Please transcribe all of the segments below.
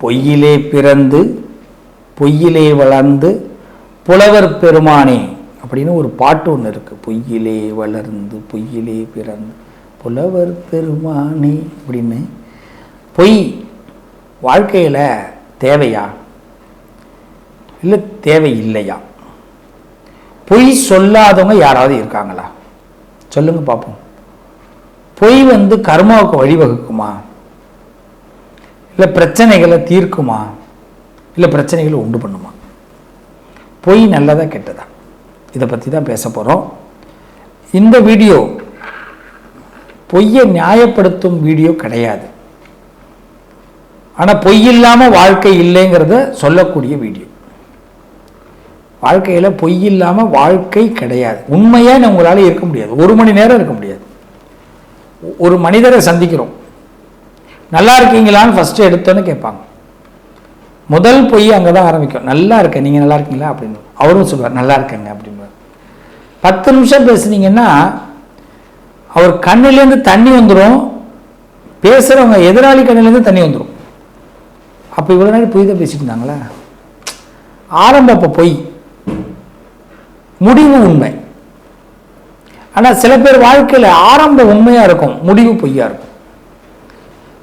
பொய்யிலே பிறந்து பொய்யிலே வளர்ந்து புலவர் பெருமானே அப்படின்னு ஒரு பாட்டு ஒன்று இருக்குது பொய்யிலே வளர்ந்து பொய்யிலே பிறந்து புலவர் பெருமானே அப்படின்னு. பொய் வாழ்க்கையில் தேவையா? இல்லை தேவையில்லையா? பொய் சொல்லாதவங்க யாராவது இருக்காங்களா? சொல்லுங்கள் பார்ப்போம் பொய் வந்து கர்மாவுக்கு வழிவகுக்குமா? இல்லை பிரச்சனைகளை தீர்க்குமா? இல்லை பிரச்சனைகளை உண்டு பண்ணுமா? பொய் நல்லதா கெட்டதா? இதை பற்றி தான் பேச போகிறோம் இந்த வீடியோ பொய்யை நியாயப்படுத்தும் வீடியோ கிடையாது. ஆனால் பொய் இல்லாமல் வாழ்க்கை இல்லைங்கிறத சொல்லக்கூடிய வீடியோ. வாழ்க்கையில் பொய் இல்லாமல் வாழ்க்கை கிடையாது. உண்மையாக உங்களால் இருக்க முடியாது. ஒரு மணி நேரம் இருக்க முடியாது. ஒரு மனிதரை சந்திக்கிறோம். நல்லா இருக்கீங்களான்னு ஃபஸ்ட்டு எடுத்தோன்னு கேட்பாங்க. முதல் பொய் அங்கே தான் ஆரம்பிக்கும். நல்லா இருக்கேன் நீங்கள் நல்லா இருக்கீங்களா அப்படின்னு. அவரும் சொல்லுவார் நல்லா இருக்கேங்க அப்படின்னு பத்து நிமிஷம் பேசுனீங்கன்னா அவர் கண்ணிலேருந்து தண்ணி வந்துடும் பேசுகிறவங்க எதிராளி கண்ணிலேருந்து தண்ணி வந்துடும் அப்போ இவ்வளோ நேரம் பொய் தான் பேசிட்டு இருந்தாங்களா? ஆரம்ப அப்போ பொய். முடிவு உண்மை. ஆனால் சில பேர் வாழ்க்கையில் ஆரம்ப உண்மையாக இருக்கும் முடிவு பொய்யாக இருக்கும்.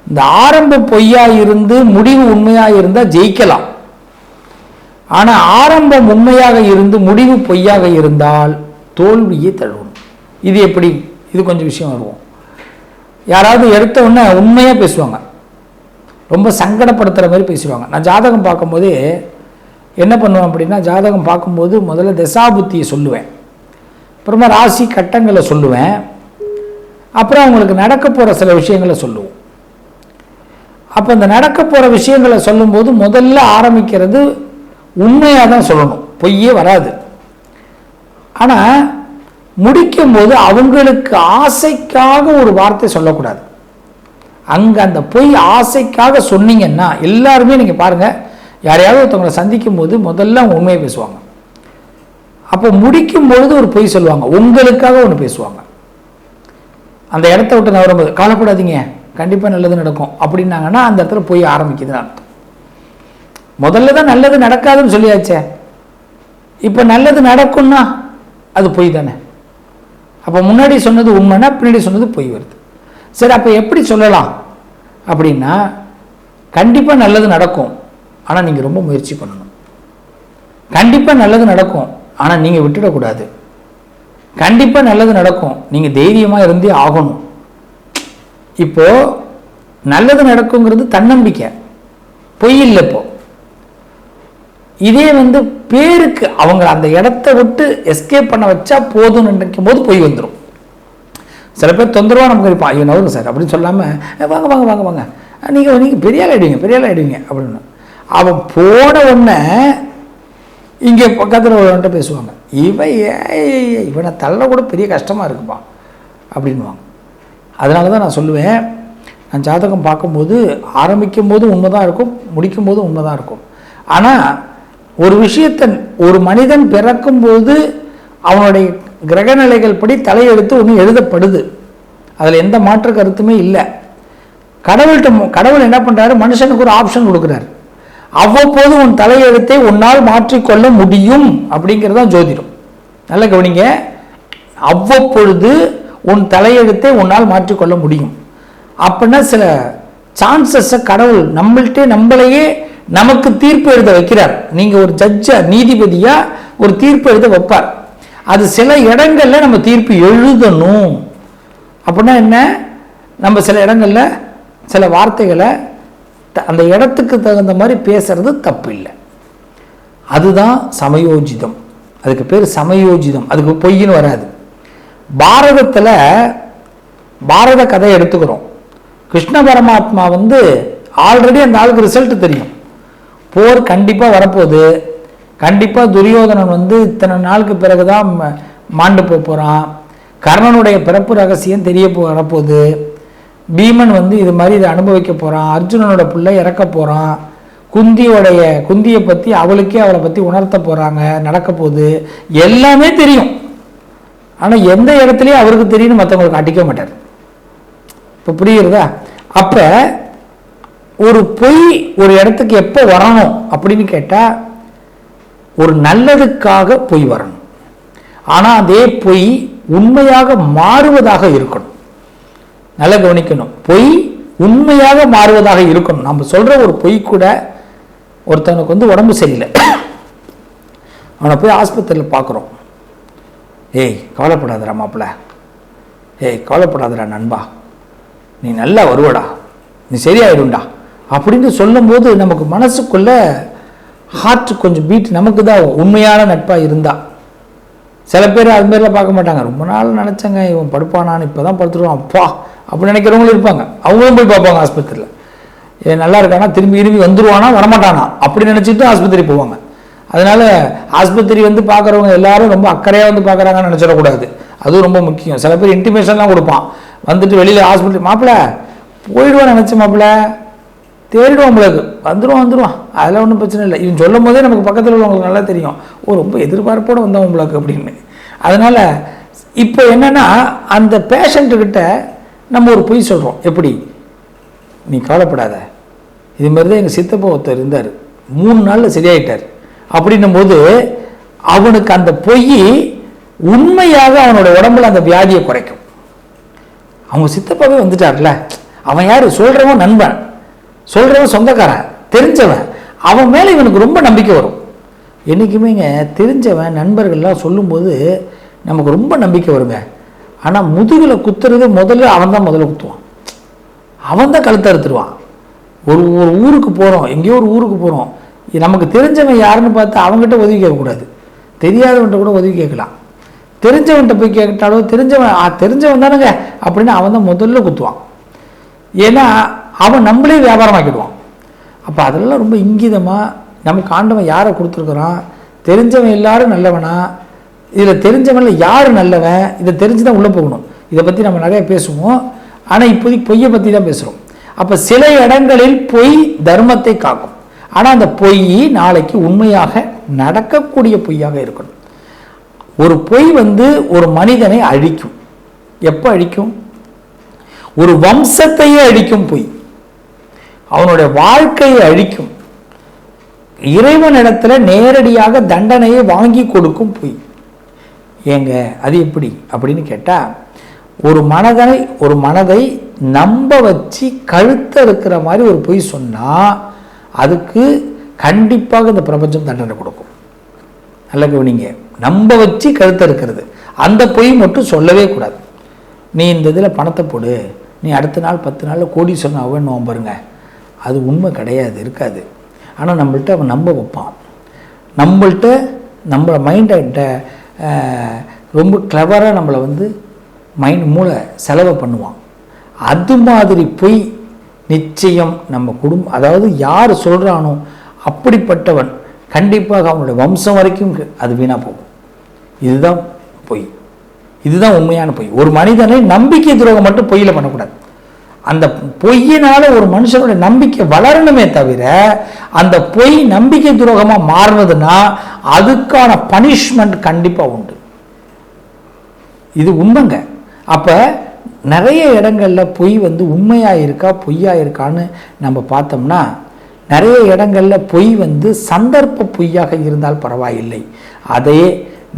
இந்த ஆரம்ப பொய்யா இருந்து முடிவு உண்மையாக இருந்தால் ஜெயிக்கலாம். ஆனால் ஆரம்பம் உண்மையாக இருந்து முடிவு பொய்யாக இருந்தால் தோல்வியை தழுவணும். இது எப்படி? இது கொஞ்சம் விஷயம் வருவோம். யாராவது எடுத்த உடனே உண்மையாக பேசுவாங்க. ரொம்ப சங்கடப்படுத்துகிற மாதிரி பேசுவாங்க. நான் ஜாதகம் பார்க்கும்போதே என்ன பண்ணுவேன் அப்படின்னா ஜாதகம் பார்க்கும்போது முதல்ல தசாபுத்தியை சொல்லுவேன். அப்புறமா ராசி கட்டங்களை சொல்லுவேன். அப்புறம் அவங்களுக்கு நடக்க போகிற சில விஷயங்களை சொல்லுவோம். அப்போ இந்த நடக்க போகிற விஷயங்களை சொல்லும்போது முதல்ல ஆரம்பிக்கிறது உண்மையாக தான் சொல்லணும். பொய்யே வராது. ஆனால் முடிக்கும்போது அவங்களுக்கு ஆசைக்காக ஒரு வார்த்தை சொல்லக்கூடாது. அங்கே அந்த பொய் ஆசைக்காக சொன்னீங்கன்னா எல்லாருமே நீங்கள் பாருங்கள் யாரையாவது ஒருத்தவங்களை சந்திக்கும் போது முதல்ல அவங்க உண்மையை பேசுவாங்க. அப்போ முடிக்கும் பொழுது ஒரு பொய் சொல்லுவாங்க. உங்களுக்காக ஒன்று பேசுவாங்க. அந்த இடத்த விட்டு நவரும்போது கவலைப்படாதீங்க. கண்டிப்பாக நல்லது நடக்கும். அப்படின்னாங்கன்னா அந்த இடத்துல போய் ஆரம்பிக்குதுன்னு அர்த்தம். முதல்ல தான் நல்லது நடக்காதுன்னு சொல்லியாச்சே. இப்போ நல்லது நடக்கும்னா அது பொய் தானே. அப்போ முன்னாடி சொன்னது உண்மைன்னா பின்னாடி சொன்னது பொய் வருது. சரி அப்போ எப்படி சொல்லலாம்? அப்படின்னா கண்டிப்பாக நல்லது நடக்கும். ஆனால் நீங்கள் ரொம்ப முயற்சி பண்ணணும். கண்டிப்பாக நல்லது நடக்கும். ஆனால் நீங்கள் விட்டுடக்கூடாது. கண்டிப்பாக நல்லது நடக்கும். நீங்கள் தைரியமாக இருந்தே ஆகணும். இப்போது நல்லது நடக்குங்கிறது தன்னம்பிக்கை. பொய் இல்லை இப்போ. இதே வந்து பேருக்கு அவங்க அந்த இடத்த விட்டு எஸ்கேப் பண்ண வச்சா போதும்னு நினைக்கும் போது பொய் வந்துடும் சில பேர் தொந்தரவாக நமக்கு இருப்பான் ஐயோ நவருங்க சார் அப்படின்னு சொல்லாமல் வாங்க வாங்க வாங்க வாங்க. நீங்கள் நீங்கள் பெரிய ஆள் ஆகிடுவீங்க பெரிய ஆள் ஆகிடுவீங்க அப்படின்னு. அவன் போன உடனே இங்கே பக்கத்தில் ஒருவன்ட்ட பேசுவாங்க. இவன் ஏய், இவனை தள்ள கூட பெரிய கஷ்டமாக இருக்குப்பா அப்படின்வாங்க அதனால தான் நான் சொல்லுவேன் நான் ஜாதகம் பார்க்கும்போது ஆரம்பிக்கும் போது உண்மை தான் இருக்கும் முடிக்கும் போது உண்மை தான் இருக்கும். ஆனால் ஒரு விஷயத்தை ஒரு மனிதன் பிறக்கும்போது அவனுடைய கிரகநிலைகள் படி தலையெழுத்து ஒன்று எழுதப்படுது. அதில் எந்த மாற்று கருத்துமே இல்லை. கடவுள்கிட்ட கடவுள் என்ன பண்ணுறாரு மனுஷனுக்கு ஒரு ஆப்ஷன் கொடுக்குறாரு. அவ்வப்போது உன் தலையெழுத்தை உன்னால் மாற்றிக்கொள்ள முடியும் அப்படிங்கிறது தான் ஜோதிடம். நல்ல கவனிங்க. அவ்வப்பொழுது உன் தலையெழுத்தை உன்னால் மாற்றிக்கொள்ள முடியும். அப்படின்னா சில சான்சஸை கடவுள் நம்மள்கிட்டே நம்மளையே நமக்கு தீர்ப்பு எழுத வைக்கிறார். நீங்கள் ஒரு ஜட்ஜா நீதிபதியாக ஒரு தீர்ப்பு எழுத வைப்பார். அது சில இடங்களில் நம்ம தீர்ப்பு எழுதணும். அப்படின்னா என்ன? நம்ம சில இடங்களில் சில வார்த்தைகளை த- அந்த இடத்துக்கு தகுந்த மாதிரி பேசுறது தப்பு இல்லை அதுதான் சமயோஜிதம். அதுக்கு பேர் சமயோஜிதம். அதுக்கு பொய்ன்னு வராது. பாரதத்தில் பாரத கதையை எடுத்துக்கிறோம். கிருஷ்ண பரமாத்மா வந்து ஆல்ரெடி அந்த ஆளுக்கு ரிசல்ட் தெரியும். போர் கண்டிப்பாக வரப்போகுது. கண்டிப்பாக துரியோதனன் வந்து இத்தனை நாளுக்கு பிறகு தான் மாண்டு போக போகிறான் கர்ணனுடைய பிறப்பு ரகசியம் தெரிய போ வரப்போகுது. பீமன் வந்து இது மாதிரி இதை அனுபவிக்க போகிறான் அர்ஜுனனோட பிள்ளை இறக்க போகிறான் குந்தியோடைய குந்தியை பற்றி அவளுக்கே அவளை பற்றி உணர்த்த போகிறாங்க நடக்க போகுது. எல்லாமே தெரியும். ஆனால் எந்த இடத்துலையும் அவருக்கு தெரியும்னு மற்றவங்களுக்கு காட்டிக்க மாட்டார். இப்போ புரியுறதா? அப்போ ஒரு பொய் ஒரு இடத்துக்கு எப்போ வரணும் அப்படின்னு கேட்டால் ஒரு நல்லதுக்காக பொய் வரணும். ஆனால் அதே பொய் உண்மையாக மாறுவதாக இருக்கணும். நல்லா கவனிக்கணும். பொய் உண்மையாக மாறுவதாக இருக்கணும். நம்ம சொல்கிற ஒரு பொய் கூட ஒருத்தனுக்கு வந்து உடம்பு சரியில்லை. அவனை போய் ஆஸ்பத்திரியில் பார்க்குறோம் ஏய் கவலைப்படாதடா மாப்பிள்ள. ஏய் கவலைப்படாதடா நண்பா. நீ நல்லா வருவடா. நீ சரியாயிடும்டா அப்படின்னு சொல்லும்போது நமக்கு மனசுக்குள்ள ஹார்ட் கொஞ்சம் பீட் நமக்கு தான் உண்மையான நட்பாக இருந்தா. சில பேர் அது மாதிரிலாம் பார்க்க மாட்டாங்க. ரொம்ப நாள் நினச்சேங்க இவன் படுப்பானான்னு இப்போ தான் படுத்துருவான். அப்பா அப்படி நினைக்கிறவங்களும் இருப்பாங்க. அவங்களும் போய் பார்ப்பாங்க ஆஸ்பத்திரியில். ஏன் நல்லா இருக்கானா? திரும்பி திரும்பி வந்துருவானா? வரமாட்டானா? அப்படி நினச்சிட்டு ஆஸ்பத்திரி போவாங்க. அதனால் ஆஸ்பத்திரி வந்து பார்க்குறவங்க எல்லாரும் ரொம்ப அக்கறையாக வந்து பார்க்குறாங்கன்னு நினச்சிடக்கூடாது. அதுவும் ரொம்ப முக்கியம். சில பேர் இன்டிமேஷன்லாம் கொடுப்பான். வந்துட்டு வெளியில் ஹாஸ்பிட்டல் மாப்பிள்ள போயிடுவான் நினச்ச மாப்பிள்ள. தேடிடுவோம் உங்களுக்கு வந்துடுவான் வந்துடுவான் அதெல்லாம் ஒன்றும் பிரச்சனை இல்லை. இவன் சொல்லும் போதே நமக்கு பக்கத்தில் உள்ளவங்களுக்கு நல்லா தெரியும். ஓ ரொம்ப எதிர்பார்ப்போடு வந்தோம் உங்களுக்கு அப்படின்னு. அதனால் இப்போ என்னென்னா அந்த பேஷண்ட்டுக்கிட்ட நம்ம ஒரு பொய் சொல்கிறோம் எப்படி? நீ கவலைப்படாத. இது மாதிரி தான் எங்கள் சித்தப்பா ஒருத்தர் இருந்தார். மூணு நாளில் சரியாயிட்டார். அப்படின்னும் போது அவனுக்கு அந்த பொய் உண்மையாக அவனோட உடம்புல அந்த வியாதியை குறைக்கும். அவங்க சித்தப்பாவே வந்துட்டார்ல. அவன் யார்? சொல்கிறவன் நண்பன். சொல்கிறவன் சொந்தக்காரன். தெரிஞ்சவன். அவன் மேலே இவனுக்கு ரொம்ப நம்பிக்கை வரும். என்றைக்குமேங்க தெரிஞ்சவன் நண்பர்கள்லாம் சொல்லும்போது நமக்கு ரொம்ப நம்பிக்கை வருங்க. ஆனால் முதுகில் குத்துறது முதல்ல அவன் தான் முதல்ல குத்துவான். அவன் தான் கழுத்தை அறுத்துருவான் ஒரு ஒரு ஊருக்கு போகிறோம் எங்கேயோ ஒரு ஊருக்கு போகிறோம் நமக்கு தெரிஞ்சவன் யாருன்னு பார்த்து அவங்ககிட்ட உதவி கேட்கக்கூடாது. தெரியாதவன்கிட்ட கூட உதவி கேட்கலாம். தெரிஞ்சவன்கிட்ட போய் கேட்டாலோ தெரிஞ்சவன் தெரிஞ்சவன் தானுங்க அப்படின்னு அவன் தான் முதல்ல குத்துவான். ஏன்னா அவன் நம்மளே வியாபாரமாக்கிடுவான். அப்போ அதெல்லாம் ரொம்ப இங்கிதமாக நமக்கு ஆண்டவன் யாரை கொடுத்துருக்குறான்? தெரிஞ்சவன் எல்லாரும் நல்லவனா? இதில் தெரிஞ்சவன்ல யார் நல்லவன்? இதை தெரிஞ்சு தான் உள்ளே போகணும். இதை பற்றி நம்ம நிறைய பேசுவோம். ஆனால் இப்போதைக்கு பொய்யை பற்றி தான் பேசுகிறோம் அப்போ சில இடங்களில் பொய் தர்மத்தை காக்கும். ஆனால் அந்த பொய் நாளைக்கு உண்மையாக நடக்கக்கூடிய பொய்யாக இருக்கணும். ஒரு பொய் வந்து ஒரு மனிதனை அழிக்கும். எப்போ அழிக்கும்? ஒரு வம்சத்தையே அழிக்கும் பொய். அவனுடைய வாழ்க்கையை அழிக்கும். இறைவனிடத்தில் நேரடியாக தண்டனையை வாங்கி கொடுக்கும் பொய். ஏங்க அது எப்படி? அப்படின்னு கேட்டால் ஒரு மனதனை ஒரு மனதை நம்ப வச்சு கழுத்த இருக்கிற மாதிரி ஒரு பொய் சொன்னால் அதுக்கு கண்டிப்பாக இந்த பிரபஞ்சம் தண்டனை கொடுக்கும். நல்ல கவனிங்க. நம்ப வச்சு கழுத்த இருக்கிறது. அந்த பொய் மட்டும் சொல்லவே கூடாது. நீ இந்த இதில் பணத்தை போடு. நீ அடுத்த நாள் பத்து நாளில் கோடீஸ்வரன் சொன்ன அவன் பாருங்க. அது உண்மை கிடையாது இருக்காது. ஆனால் நம்மள்ட்ட அவன் நம்ப வைப்பான். நம்மள்ட்ட நம்மளை மைண்டை ரொம்ப கிளவராக நம்மளை வந்து மைண்ட் மூளை செலவை பண்ணுவான். அது மாதிரி பொய் நிச்சயம் நம்ம குடும்பம் அதாவது யார் சொல்கிறானோ அப்படிப்பட்டவன் கண்டிப்பாக அவனுடைய வம்சம் வரைக்கும் அது வீணாக போகும். இதுதான் பொய். இதுதான் உண்மையான பொய். ஒரு மனிதனை நம்பிக்கை துரோகம் மட்டும் பொய்யில் பண்ணக்கூடாது. அந்த பொய்யினால ஒரு மனுஷனுடைய நம்பிக்கை வளரணுமே தவிர அந்த பொய் நம்பிக்கை துரோகமாக மாறுனதுன்னா அதுக்கான பனிஷ்மெண்ட் கண்டிப்பாக உண்டு. இது உண்மைங்க. அப்போ நிறைய இடங்களில் பொய் வந்து உண்மையாக இருக்கா பொய்யா இருக்கான்னு நம்ம பார்த்தோம்னா நிறைய இடங்கள்ல பொய் வந்து சந்தர்ப்ப பொய்யாக இருந்தால் பரவாயில்லை. அதே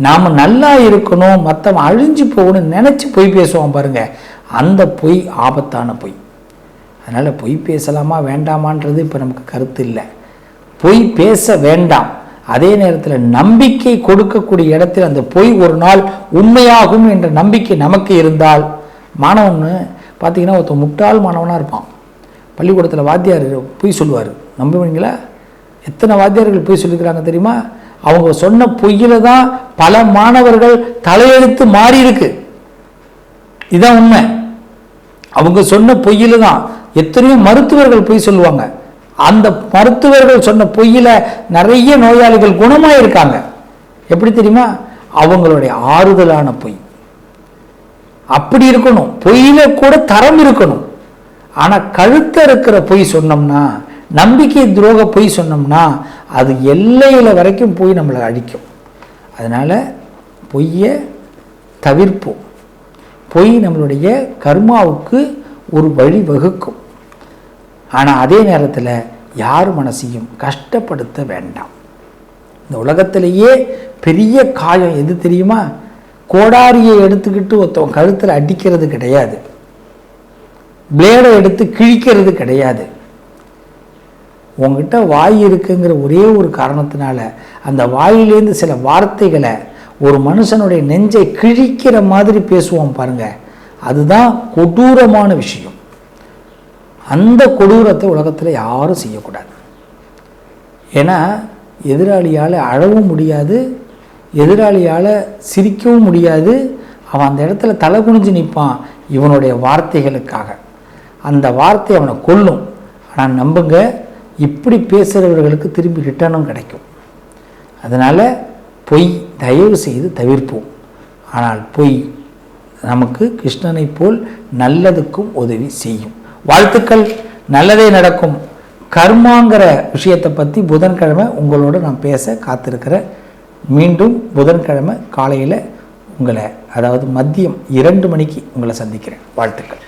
நாம் நல்லா இருக்கணும் மற்றவன் அழிஞ்சு போகணும்னு நினச்சி பொய் பேசுவோம் பாருங்கள் அந்த பொய் ஆபத்தான பொய். அதனால் பொய் பேசலாமா வேண்டாமான்றது இப்போ நமக்கு கருத்து இல்லை. பொய் பேச வேண்டாம். அதே நேரத்தில் நம்பிக்கை கொடுக்கக்கூடிய இடத்தில் அந்த பொய் ஒரு நாள் உண்மையாகும் என்ற நம்பிக்கை நமக்கு இருந்தால் மாணவன் பார்த்தீங்கன்னா ஒருத்தன் முட்டாள் மாணவனாக இருப்பான். பள்ளிக்கூடத்தில் வாத்தியார் பொய் சொல்லுவார். நம்புவீங்களா? எத்தனை வாத்தியார்கள் பொய் சொல்லிக்கிறாங்க தெரியுமா? அவங்க சொன்ன பொய்யில தான் பல மாணவர்கள் தலையெழுத்து மாறி இருக்கு இதுதான் உண்மை. அவங்க சொன்ன பொய்யில தான் எத்தனையோ மருத்துவர்கள் பொய் சொல்லுவாங்க. அந்த மருத்துவர்கள் சொன்ன பொய்யில நிறைய நோயாளிகள் குணமாக இருக்காங்க எப்படி தெரியுமா? அவங்களுடைய ஆறுதலான பொய். அப்படி இருக்கணும். பொய்யில கூட தரம் இருக்கணும். ஆனால் கழுத்த இருக்கிற பொய் சொன்னோம்னா நம்பிக்கை துரோக பொய் சொன்னோம்னா அது எல்லையில வரைக்கும் போய் நம்மளை அழிக்கும். அதனால் பொய்யை தவிர்ப்போம். பொய் நம்மளுடைய கர்மாவுக்கு ஒரு வழி வகுக்கும். ஆனால் அதே நேரத்தில் யார் மனசையும் கஷ்டப்படுத்த வேண்டாம். இந்த உலகத்திலேயே பெரிய காயம் எது தெரியுமா? கோடாரியை எடுத்துக்கிட்டு ஒருத்தவன் கழுத்தில் அடிக்கிறது கிடையாது. பிளேடை எடுத்து கிழிக்கிறது கிடையாது. உங்ககிட்ட வாய் இருக்குங்கிற ஒரே ஒரு காரணத்தினால அந்த வாயிலேருந்து சில வார்த்தைகளை ஒரு மனுஷனுடைய நெஞ்சை கிழிக்கிற மாதிரி பேசுவோம் பாருங்க. அதுதான் கொடூரமான விஷயம். அந்த கொடூரத்தை உலகத்தில் யாரும் செய்யக்கூடாது. ஏன்னா எதிராளியால் அழவும் முடியாது எதிராளியால் சிரிக்கவும் முடியாது. அவன் அந்த இடத்துல தலை குனிஞ்சு நிற்பான் இவனுடைய வார்த்தைகளுக்காக. அந்த வார்த்தை அவனை கொல்லும். ஆனால் நம்புங்க இப்படி பேசுகிறவர்களுக்கு திரும்பி ரிட்டர்னும் கிடைக்கும். அதனால் பொய் தயவு செய்து தவிர்ப்போம். ஆனால் பொய் நமக்கு கிருஷ்ணனை போல் நல்லதுக்கும் உதவி செய்யும். வாழ்த்துக்கள். நல்லதே நடக்கும். கர்மாங்கிற விஷயத்தை பற்றி புதன்கிழமை உங்களோட நான் பேச காத்திருக்கிறேன். மீண்டும் புதன்கிழமை காலையில் உங்களை அதாவது மதியம் இரண்டு மணிக்கு உங்களை சந்திக்கிறேன். வாழ்த்துக்கள்.